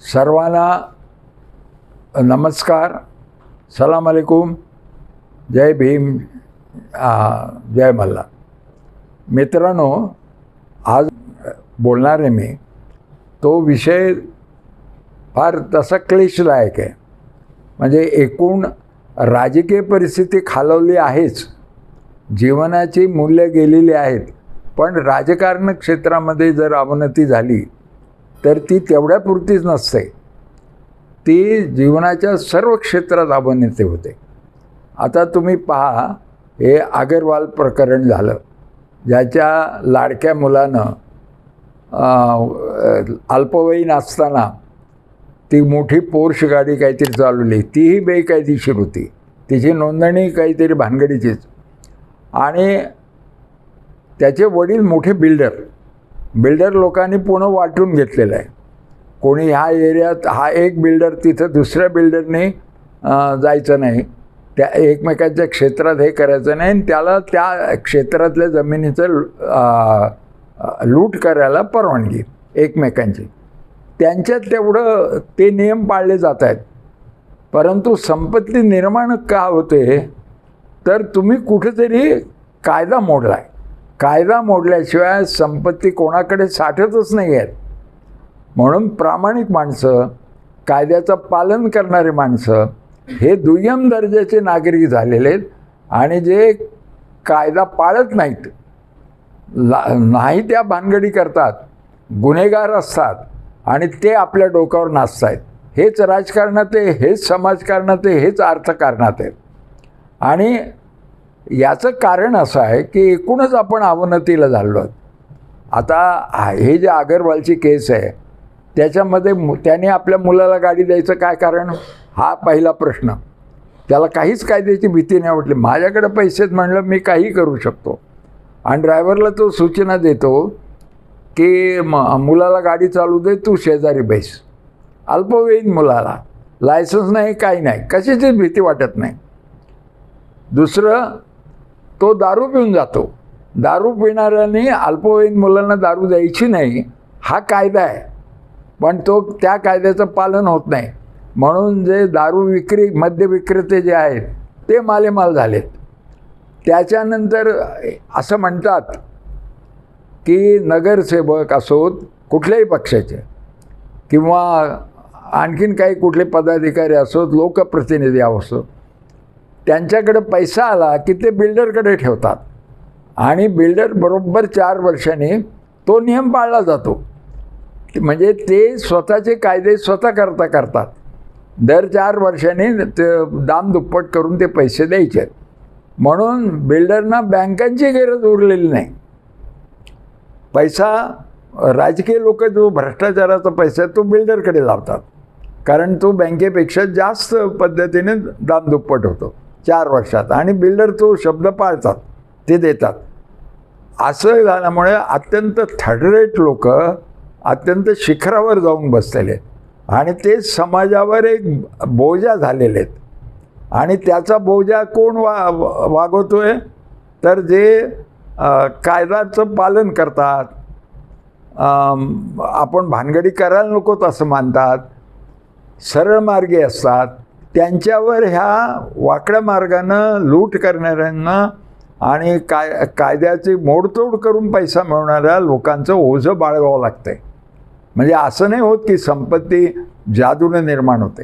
सर्वांना नमस्कार. सलाम अलेकुम. जय भीम जय मल्ला. मित्रांनो आज बोलणार आहे मी. तो विषय फार तसा क्लेशदायक आहे. म्हणजे एकूण राजकीय परिस्थिती खालवली आहेच. जीवनाची मूल्य गेलेली आहेत. पण राजकारण क्षेत्रामध्ये जर अवनती झाली तर ती तेवढ्यापुरतीच नसते. ती जीवनाच्या सर्व क्षेत्रात अवनती होते. आता तुम्ही पहा हे आगरवाल प्रकरण झालं. ज्याच्या लाडक्या मुलानं अल्पवयीन असताना ती मोठी पोर्श गाडी काहीतरी चालवली. तीही बेकायदेशीर होती. तिची नोंदणी काहीतरी भानगडीचीच. आणि त्याचे वडील मोठे बिल्डर. बिल्डर लोकांनी पूर्ण वाटून घेतलेलं आहे. कोणी ह्या एरियात हा एक बिल्डर तिथं दुसऱ्या बिल्डरने जायचं नाही. त्या एकमेकांच्या क्षेत्रात हे करायचं नाही आणि त्याला त्या क्षेत्रातल्या जमिनीचं लूट करायला परवानगी एकमेकांची. त्यांच्यात तेवढं ते नियम पाळले जात आहेत. परंतु संपत्ती निर्माण का होते तर तुम्ही कुठेतरी कायदा मोडला आहे कायदा मोडल्याशिवाय संपत्ती कोणाकडे साठतच नाही आहेत म्हणून प्रामाणिक माणसं कायद्याचं पालन करणारी माणसं हे दुय्यम दर्जाचे नागरिक झालेले आहेत आणि जे कायदा पाळत नाहीत ला नाही त्या भानगडी करतात गुन्हेगार असतात आणि ते आपल्या डोक्यावर नाचत आहेत हेच राजकारणात आहे हेच समाजकारणात आहे हेच अर्थकारणात आहे आणि याचं कारण असं आहे की एकूणच आपण अवनतीला झालो आहोत. आता हे जे अगरवालची केस आहे त्याच्यामध्ये मु त्याने आपल्या मुलाला गाडी द्यायचं काय कारण? हा पहिला प्रश्न. त्याला काहीच कायद्याची भीती नाही वाटली. माझ्याकडे पैसेच म्हणलं मी काही करू शकतो. आणि ड्रायव्हरला तो सूचना देतो की म मुलाला गाडी चालू दे तू शेजारी बैस. अल्पवयीन मुलाला. लायसन्स नाही काही नाही. कशाचीच भीती वाटत नाही. दुसरं तो दारू पिऊन जातो. दारू पिणाऱ्याने अल्पवयीन मुलांना दारू द्यायची नाही हा कायदा आहे. पण तो त्या कायद्याचं पालन होत नाही. म्हणून जे दारू विक्री मद्य विक्रेते जे आहेत ते मालेमाल झालेत. त्याच्यानंतर असं म्हणतात की नगरसेवक असोत कुठल्याही पक्षाचे किंवा आणखीन काही कुठले पदाधिकारी असोत लोकप्रतिनिधी असोत त्यांच्याकडे पैसा आला की ते बिल्डरकडे ठेवतात. आणि बिल्डर बरोबर चार वर्षांनी तो नियम पाळला जातो. म्हणजे ते स्वतःचे कायदे स्वतः करता करतात. दर चार वर्षांनी ते दाम दुप्पट करून ते पैसे द्यायचे. म्हणून बिल्डरना बँकांची गरज उरलेली नाही. पैसा राजकीय लोक जो भ्रष्टाचाराचा पैसा आहे तो बिल्डरकडे लावतात. कारण तो बँकेपेक्षा जास्त पद्धतीने दाम दुप्पट होतो. चार वर्षात. आणि बिल्डर तो शब्द पाळतात ते देतात. असं झाल्यामुळे अत्यंत थर्डरेट लोक अत्यंत शिखरावर जाऊन बसलेले आहेत. आणि ते समाजावर एक बोजा झालेले आहेत. आणि त्याचा बोजा कोण वा वागवतो आहे तर जे कायद्याचं पालन करतात आपण भानगडी करायला नकोत असं मानतात सरळ मार्गी असतात त्यांच्यावर ह्या वाकड्या मार्गानं लूट करणाऱ्यांना आणि काय कायद्याची मोडतोड करून पैसा मिळवणाऱ्या लोकांचं ओझं बाळगावं लागतंय. म्हणजे असं नाही होत की संपत्ती जादूने निर्माण होते.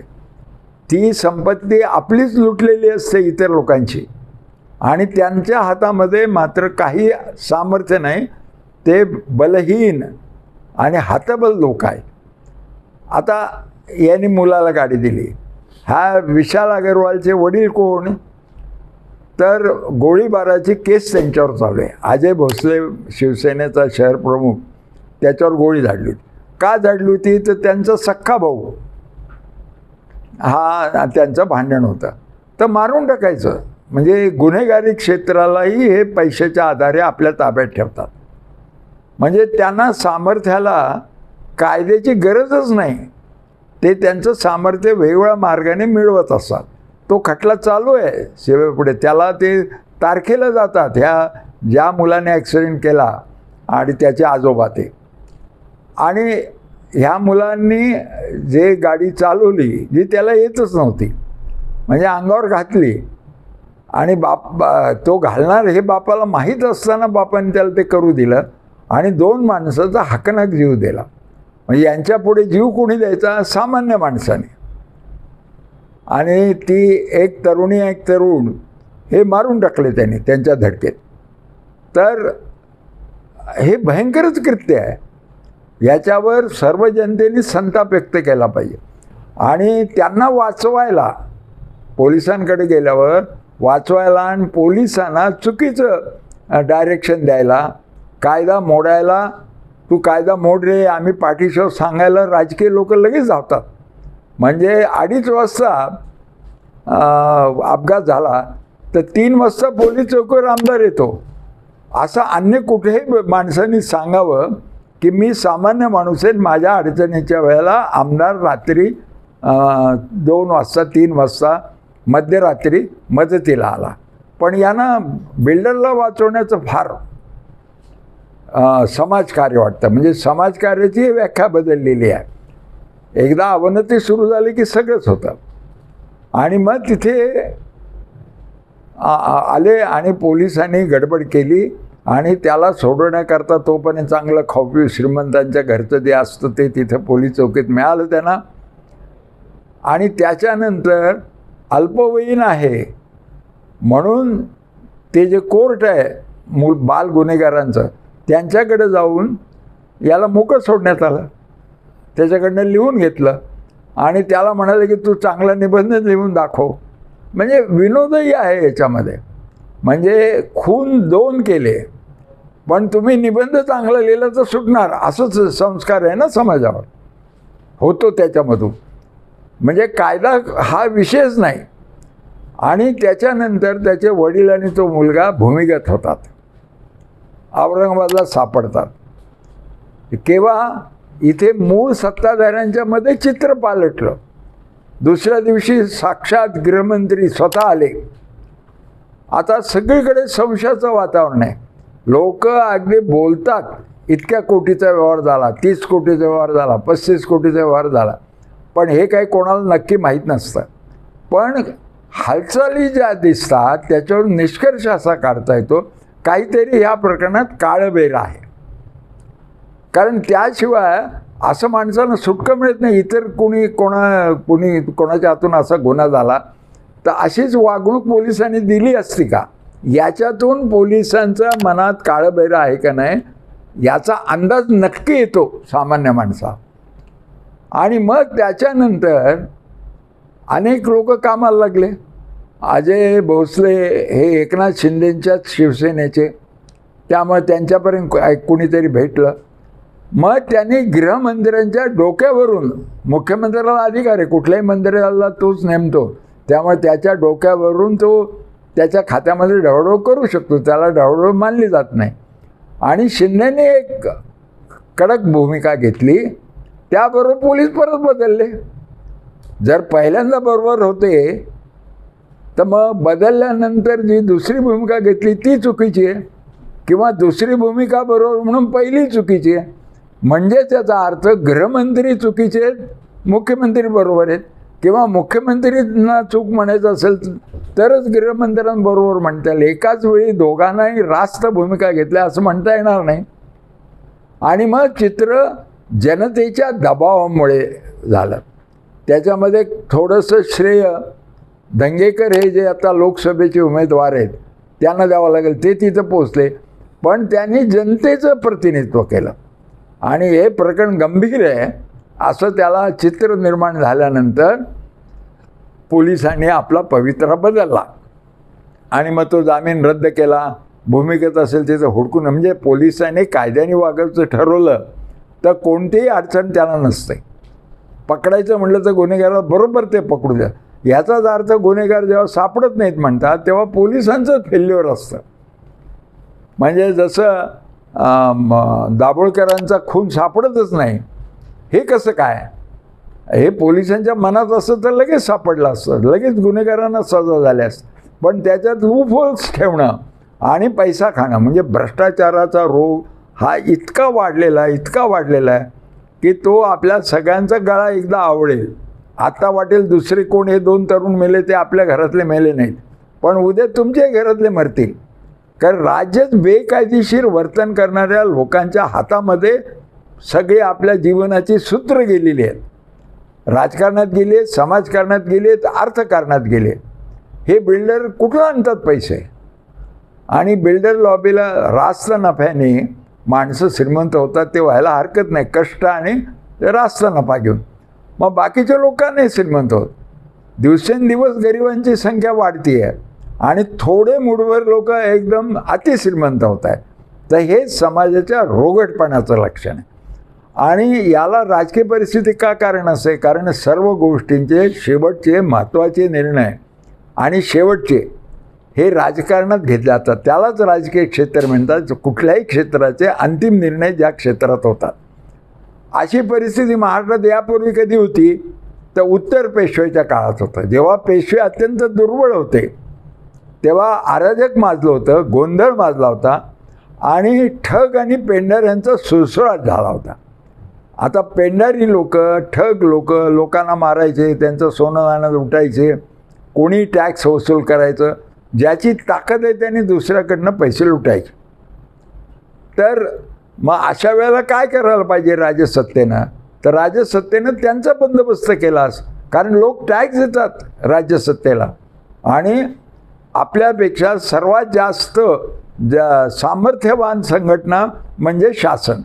ती संपत्ती आपलीच लुटलेली असते इतर लोकांची. आणि त्यांच्या हातामध्ये मात्र काही सामर्थ्य नाही ते बलहीन आणि हातबल लोक आहे आता यांनी मुलाला गाडी दिली. हा विशाल अगरवालचे वडील कोण? तर गोळीबाराची केस त्यांच्यावर चालू आहे. अजय भोसले शिवसेनेचा शहर प्रमुख त्याच्यावर गोळी झाडली होती. का झाडली होती? तर त्यांचा सख्खा भाऊ. हा त्यांचं भांडण होतं. तर मारून टाकायचं. म्हणजे गुन्हेगारी क्षेत्रालाही हे पैशाच्या आधारे आपल्या ताब्यात ठेवतात. म्हणजे त्यांना सामर्थ्याला कायद्याची गरजच नाही. ते त्यांचं सामर्थ्य वेगवेगळ्या मार्गाने मिळवत असतात. तो खटला चालू आहे सेवेपुढे त्याला ते तारखेला जातात. ह्या ज्या मुलाने ॲक्सिडेंट केला आणि त्याचे आजोबा ते. आणि ह्या मुलांनी जे गाडी चालवली जी त्याला येतच नव्हती म्हणजे अंगावर घातली. आणि बाप बा- तो घालणार हे बापाला माहीत असताना बापाने त्याला ते करू दिलं आणि दोन माणसाचा हाकनाक जीव दिला. मग यांच्या पुढे जीव कोणी द्यायचा? सामान्य माणसाने. आणि ती एक तरुणी एक तरुण हे मारून टाकले त्यांनी त्यांच्या धडकेत. तर हे भयंकरच कृत्य आहे. याच्यावर सर्व जनतेने संताप व्यक्त केला पाहिजे. आणि त्यांना वाचवायला पोलिसांकडे गेल्यावर वाचवायला आणि पोलिसांना चुकीचं डायरेक्शन द्यायला कायदा मोडायला तू कायदा मोड रे आम्ही पाठीशी सांगायला राजकीय लोक लगेच धावतात. म्हणजे अडीच वाजता अपघात झाला तर तीन वाजता पोलीस चौकीवर आमदार येतो. असं अन्य कुठेही माणसांनी सांगावं की मी सामान्य माणूस आहे माझ्या अडचणीच्या वेळेला आमदार रात्री दोन वाजता तीन वाजता मध्यरात्री मदतीला आला. पण यानं बिल्डरला वाचवण्याचं फार समाजकार्य वाटतं. म्हणजे समाजकार्याची व्याख्या बदललेली आहे. एकदा अवनती सुरू झाली की सगळंच होतं. आणि मग तिथे आले आणि पोलिसांनी गडबड केली आणि त्याला सोडवण्याकरता तोपर्यंत चांगलं खाऊ श्रीमंतांच्या घरचं जे असतं ते तिथं पोलीस चौकीत मिळालं त्यांना. आणि त्याच्यानंतर अल्पवयीन आहे. म्हणून ते जे कोर्ट आहे मूल बाल गुन्हेगारांचं त्यांच्याकडे जाऊन याला मोकळं सोडण्यात आलं. त्याच्याकडनं लिहून घेतलं. आणि त्याला म्हणाले की तू चांगला निबंध लिहून दाखव. म्हणजे विनोदही आहे याच्यामध्ये. म्हणजे खून दोन केले. पण तुम्ही निबंध चांगला लिहिला तर सुटणार. असंच संस्कार आहे ना समाजावर. होतो त्याच्यामधून. म्हणजे कायदा हा विषयच नाही. आणि त्याच्यानंतर त्याचे वडील आणि तो मुलगा भूमिगत होतात. औरंगाबादला सापडतात. केव्हा? इथे मूळ सत्ताधाऱ्यांच्या मध्ये चित्र पालटलं. दुसऱ्या दिवशी साक्षात गृहमंत्री स्वतः आले. आता सगळीकडे संशयाचं वातावरण आहे. लोक अगदी बोलतात इतक्या कोटीचा व्यवहार झाला तीस कोटीचा व्यवहार झाला पस्तीस कोटीचा व्यवहार झाला. पण हे काही कोणाला नक्की माहीत नसतं. पण हालचाली ज्या दिसतात त्याच्यावर निष्कर्ष असा काढता येतो काहीतरी ह्या प्रकरणात काळबेर आहे. कारण त्याशिवाय असं माणसाला सुटकं मिळत नाही. इतर कोणी कोणा कोणी कोणाच्या हातून असा गुन्हा झाला तर अशीच वागणूक पोलिसांनी दिली असती का? याच्यातून पोलिसांचा मनात काळबैरा आहे का नाही याचा अंदाज नक्की येतो सामान्य माणसा. आणि मग त्याच्यानंतर अनेक लोक कामाला लागले. अजय भोसले हे एकनाथ शिंदेंच्याच शिवसेनेचे. त्यामुळे त्यांच्यापर्यंत कुणीतरी भेटलं. मग त्यांनी गृहमंदिरांच्या डोक्यावरून मुख्यमंत्र्याला अधिकार आहे कुठल्याही मंदिराला तोच नेमतो. त्यामुळे त्याच्या डोक्यावरून तो त्याच्या खात्यामध्ये ढवढव करू शकतो त्याला ढवढव मानली जात नाही. आणि शिंदेने एक कडक भूमिका घेतली त्याबरोबर पोलीस परत बदलले. जर पहिल्यांदा बरोबर होते तर मग बदलल्यानंतर जी दुसरी भूमिका घेतली ती चुकीची आहे. किंवा दुसरी भूमिका बरोबर म्हणून पहिली चुकीची आहे. म्हणजेच त्याचा अर्थ गृहमंत्री चुकीचे आहेत मुख्यमंत्री बरोबर आहेत. किंवा मुख्यमंत्रींना चूक म्हणायचं असेल तरच गृहमंत्र्यांबरोबर म्हणता येईल. एकाच वेळी दोघांनाही रास्त भूमिका घेतल्या असं म्हणता येणार नाही. आणि मग चित्र जनतेच्या दबावामुळे झालं. त्याच्यामध्ये थोडंसं श्रेय दंगेकर हे जे आता लोकसभेचे उमेदवार आहेत त्यांना द्यावं लागेल ते तिथं पोचले पण त्यांनी जनतेचं प्रतिनिधित्व केलं. आणि हे प्रकरण गंभीर आहे असं त्याला चित्र निर्माण झाल्यानंतर पोलिसांनी आपला पवित्रा बदलला. आणि मग तो जामीन रद्द केला. भूमिकेत असेल तिथं हुडकून म्हणजे पोलिसांनी कायद्याने वागायचं ठरवलं तर कोणतीही अडचण त्याला नसते. पकडायचं म्हटलं तर गुन्हेगाराला बरोबर ते पकडू द्या. याचाच अर्थ गुन्हेगार जेव्हा सापडत नाहीत म्हणतात तेव्हा पोलिसांचं फेल्युअर असतं. म्हणजे जसं दाभोळकरांचा खून सापडतच नाही हे कसं काय? हे पोलिसांच्या मनात असतं तर लगेच सापडलं असतं लगेच गुन्हेगारांना सजा झाल्या असतं. पण त्याच्यात लूफोल्स ठेवणं आणि पैसा खाणं म्हणजे भ्रष्टाचाराचा रोग हा इतका वाढलेला आहे इतका वाढलेला आहे की तो आपल्या सगळ्यांचा गळा एकदा आवडेल आता वाटेल दुसरे कोण हे दोन तरुण मेले ते आपल्या घरातले मेले नाहीत. पण उद्या तुमच्याही घरातले मरतील. कारण राज्यच बेकायदेशीर वर्तन करणाऱ्या लोकांच्या हातामध्ये सगळे आपल्या जीवनाची सूत्र गेलेली आहेत. राजकारणात गेले समाजकारणात गेले अर्थकारणात गेले. हे बिल्डर कुठं आणतात पैसे? आणि बिल्डर लॉबीला रास्त नफ्याने माणसं श्रीमंत होतात ते व्हायला हरकत नाही. कष्ट आणि रास्त नफा घेऊन. मग बाकीच्या लोकांनाही श्रीमंत होत. दिवसेंदिवस गरिबांची संख्या वाढती आहे आणि थोडे मूडवर लोक एकदम अतिश्रीमंत होत आहेत तर हे समाजाच्या रोगटपणाचं लक्षण आहे. आणि याला राजकीय परिस्थिती का कारण असे? कारण सर्व गोष्टींचे शेवटचे महत्त्वाचे निर्णय आणि शेवटचे हे राजकारणात घेतले जातात. त्यालाच राजकीय क्षेत्र म्हणतात. कुठल्याही क्षेत्राचे अंतिम निर्णय ज्या क्षेत्रात होतात. अशी परिस्थिती महाराष्ट्रात यापूर्वी कधी होती? तर उत्तर पेशव्याच्या काळात होतं. जेव्हा पेशवे अत्यंत दुर्बळ होते तेव्हा अराजक माजलं होतं गोंधळ माजला होता आणि ठग आणि पेंढर यांचा सुळसुळाट झाला होता. आता पेंढारी लोक ठग लोक लोकांना मारायचे त्यांचं सोनं नाणं लुटायचे कोणी टॅक्स वसूल करायचं ज्याची ताकद आहे त्याने दुसऱ्याकडनं पैसे लुटायचे. तर मग अशा वेळेला काय करायला पाहिजे राजसत्तेनं? तर राजसत्तेनं त्यांचा बंदोबस्त केलास. कारण लोक टॅक्स देतात राज्यसत्तेला आणि आपल्यापेक्षा सर्वात जास्त ज्या सामर्थ्यवान संघटना म्हणजे शासन.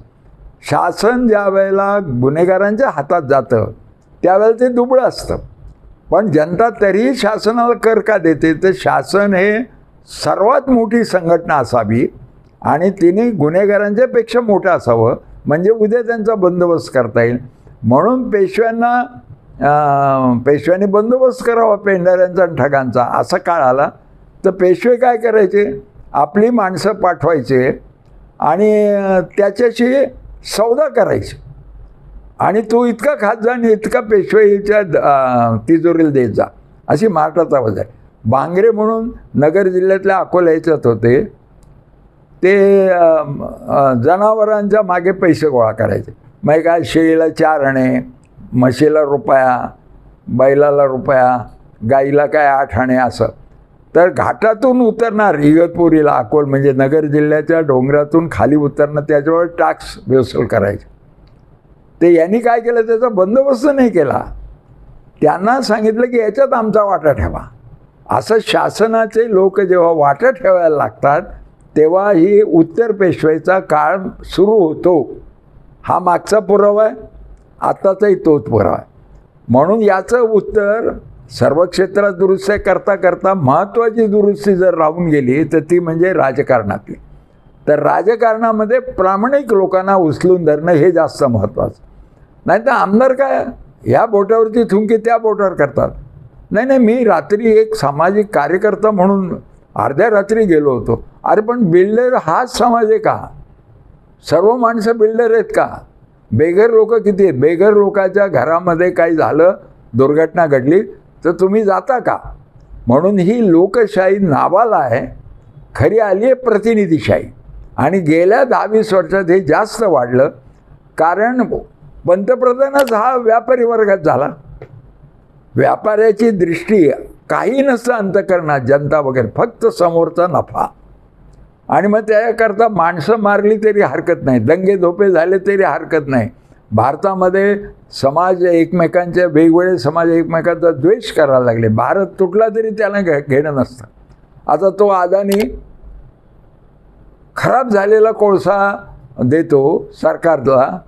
शासन ज्या वेळेला गुन्हेगारांच्या हातात जातं त्यावेळेला ते दुबळं असतं. पण जनता तरीही शासनाला कर का देते? तर शासन हे सर्वात मोठी संघटना असावी. आणि तिने गुन्हेगारांच्या पेक्षा मोठं असावं. म्हणजे उद्या त्यांचा बंदोबस्त करता येईल. म्हणून पेशव्यांना पेशव्यांनी बंदोबस्त करावा पेंढाऱ्यांचा आणि ठगांचा. असा काळ आला. तर पेशवे काय करायचे? आपली माणसं पाठवायचे आणि त्याच्याशी सौदा करायचे. आणि तो इतका खात जा आणि इतका पेशवाईच्या तिजोरीला देत जा. अशी महाराष्ट्राचा आवाज आहे. बांगरे म्हणून नगर जिल्ह्यातल्या अकोला याच्यात होते. ते जनावरांच्या मागे पैसे गोळा करायचे. मग काय शेळीला चार आणे म्हशीला रुपया बैलाला रुपया गाईला काय आठ आणे असं. तर घाटातून उतरणार इगतपुरीला अकोल म्हणजे नगर जिल्ह्याच्या डोंगरातून खाली उतरणं त्याच्यावर टॅक्स वसूल करायचे. ते यांनी काय केलं त्याचा बंदोबस्त नाही केला. त्यांना सांगितलं की याच्यात आमचा वाटा ठेवा. असं शासनाचे लोक जेव्हा वाटा ठेवायला लागतात तेव्हा ही उत्तर पेशवाईचा काळ सुरू होतो. हा मागचा पुरावा आहे आत्ताचाही तोच पुरावा आहे. म्हणून याचं उत्तर सर्व क्षेत्रात दुरुस्ती करता करता महत्त्वाची दुरुस्ती जर राहून गेली तर ती म्हणजे राजकारणातली. तर राजकारणामध्ये प्रामाणिक लोकांना उचलून धरणं हे जास्त महत्त्वाचं. नाही तर आमदार काय? ह्या बोटावरची थुंकी त्या बोटावर करतात. नाही नाही मी रात्री एक सामाजिक कार्यकर्ता म्हणून अर्ध्या रात्री गेलो होतो. अरे पण बिल्डर हाच समाज आहे का? सर्व माणसं बिल्डर आहेत का? बेघर लोक किती आहेत? बेघर लोकाच्या घरामध्ये काही झालं दुर्घटना घडली तर तुम्ही जाता का? म्हणून ही लोकशाही नावाला आहे. खरी आली आहे प्रतिनिधीशाही. आणि गेल्या दहावीस वर्षात हे जास्त वाढलं. कारण पंतप्रधानच हा व्यापारी वर्गात झाला. व्यापाऱ्याची दृष्टी काही नसतं अंतकरणात जनता वगैरे फक्त समोरचा नफा. आणि मग त्याकरता माणसं मारली तरी हरकत नाही. दंगे धोपे झाले तरी हरकत नाही. भारतामध्ये समाज एकमेकांच्या वेगवेगळे समाज एकमेकांचा द्वेष करायला लागले. भारत तुटला तरी त्याला घे घेणं नसतं. आता तो अदानी खराब झालेला कोळसा देतो सरकारला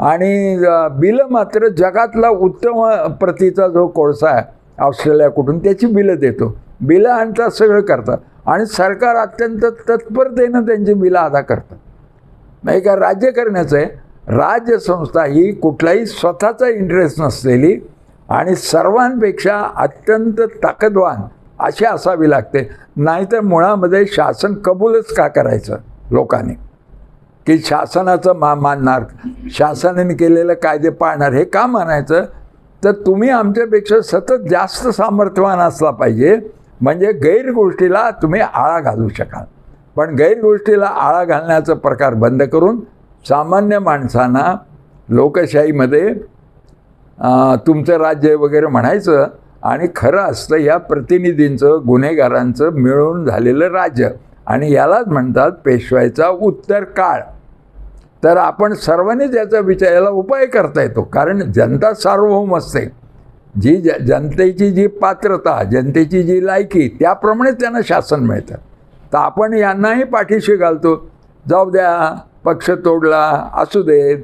आणि बिलं मात्र जगातला उत्तम प्रतीचा जो कोळसा आहे ऑस्ट्रेलियाकडून त्याची बिलं देतो. बिलं आणतात सगळं करतात. आणि सरकार अत्यंत तत्परतेनं त्यांची बिलं अदा करतात नाही का राज्य करण्याचं आहे. राज्यसंस्था ही कुठलाही स्वतःचा इंटरेस्ट नसलेली आणि सर्वांपेक्षा अत्यंत ताकदवान अशी असावी लागते. नाहीतर मुळामध्ये शासन कबूलच का करायचं लोकांनी? की शासनाचं मा मानणार शासनाने केलेलं कायदे पाळणार हे का मानायचं? तर तुम्ही आमच्यापेक्षा सतत जास्त सामर्थ्यवान असला पाहिजे. म्हणजे गैरगोष्टीला तुम्ही आळा घालू शकाल. पण गैरगोष्टीला आळा घालण्याचा प्रकार बंद करून सामान्य माणसांना लोकशाहीमध्ये तुमचं राज्य वगैरे म्हणायचं आणि खरं असतं या प्रतिनिधींचं गुन्हेगारांचं मिळून झालेलं राज्य. आणि यालाच म्हणतात पेशवाईचा उत्तर काळ. तर आपण सर्वांनीच याचा विचार याला उपाय करता येतो. कारण जनता सार्वभौम असते. जी ज जनतेची जी पात्रता जनतेची जी लायकी त्याप्रमाणेच त्यांना शासन मिळतं. तर आपण यांनाही पाठीशी घालतो. जाऊ द्या पक्ष तोडला असू देत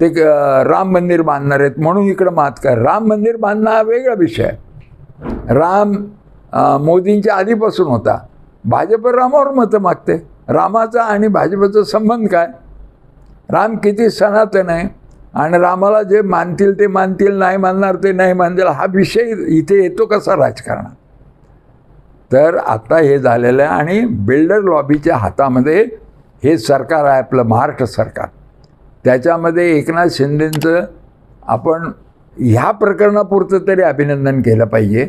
ते क- राम मंदिर बांधणार आहेत म्हणून इकडं मात कर. राम मंदिर बांधणं हा वेगळा विषय. आहे राम मोदींच्या आधीपासून होता. भाजप रामावर मतं मागते. रामाचा आणि भाजपचा संबंध काय? राम किती सनातन आहे आणि रामाला जे मानतील ते मानतील नाही मानणार ते नाही मानतील हा विषय इथे येतो कसा राजकारणात? तर आता हे झालेलं आहे आणि बिल्डर लॉबीच्या हातामध्ये हे सरकार आहे आपलं महाराष्ट्र सरकार. त्याच्यामध्ये एकनाथ शिंदेंचं आपण ह्या प्रकरणापुरतं तरी अभिनंदन केलं पाहिजे.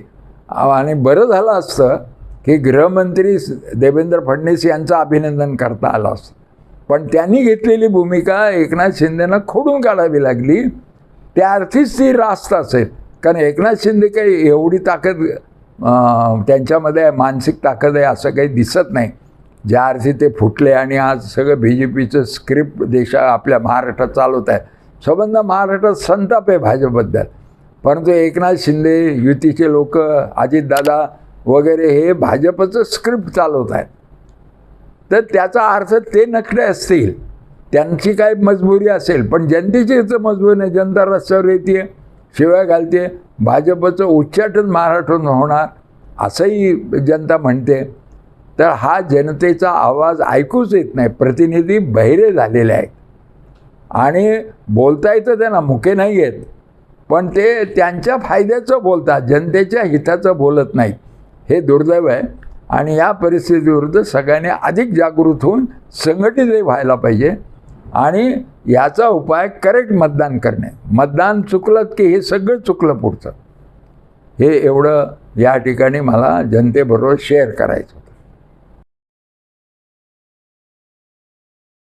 आणि बरं झालं असतं की गृहमंत्री देवेंद्र फडणवीस यांचं अभिनंदन करता आलं असतं. पण त्यांनी घेतलेली भूमिका एकनाथ शिंदेनं खोडून काढावी लागली. त्या अर्थीच ती रास्त असेल. कारण एकनाथ शिंदे काही एवढी ताकद त्यांच्यामध्ये मानसिक ताकद आहे असं काही दिसत नाही. ज्या अर्थी ते फुटले आणि आज सगळं बी जे पीचं स्क्रिप्ट देशा आपल्या महाराष्ट्रात चालवत आहे. संबंध महाराष्ट्रात संताप आहे भाजपबद्दल. परंतु एकनाथ शिंदे युतीचे लोक अजितदादा वगैरे हे भाजपचं स्क्रिप्ट चालवत आहेत. तर त्याचा अर्थ ते नखरे असतील. त्यांची काय मजबुरी असेल. पण जनतेची तर मजबुरी नाही. जनता रस्त्यावर येते शिवाय घालते भाजपचं उच्चाटन महाराष्ट्रातून होणार असंही जनता म्हणते. तर हा जनतेचा आवाज ऐकूच येत नाही. प्रतिनिधी बहिरे झालेले आहेत. आणि बोलता येतं त्यांना मुके नाही आहेत पण ते त्यांच्या फायद्याचं बोलतात. जनतेच्या हिताचं बोलत नाहीत. हे दुर्दैव आहे. आणि या परिस्थितीविरुद्ध सगळ्यांनी अधिक जागृत होऊन संघटितही व्हायला पाहिजे. आणि याचा उपाय करेक्ट मतदान करणे. मतदान चुकलं की हे सगळं चुकलं पुढचं. हे एवढं या ठिकाणी मला जनतेबरोबर शेअर करायचं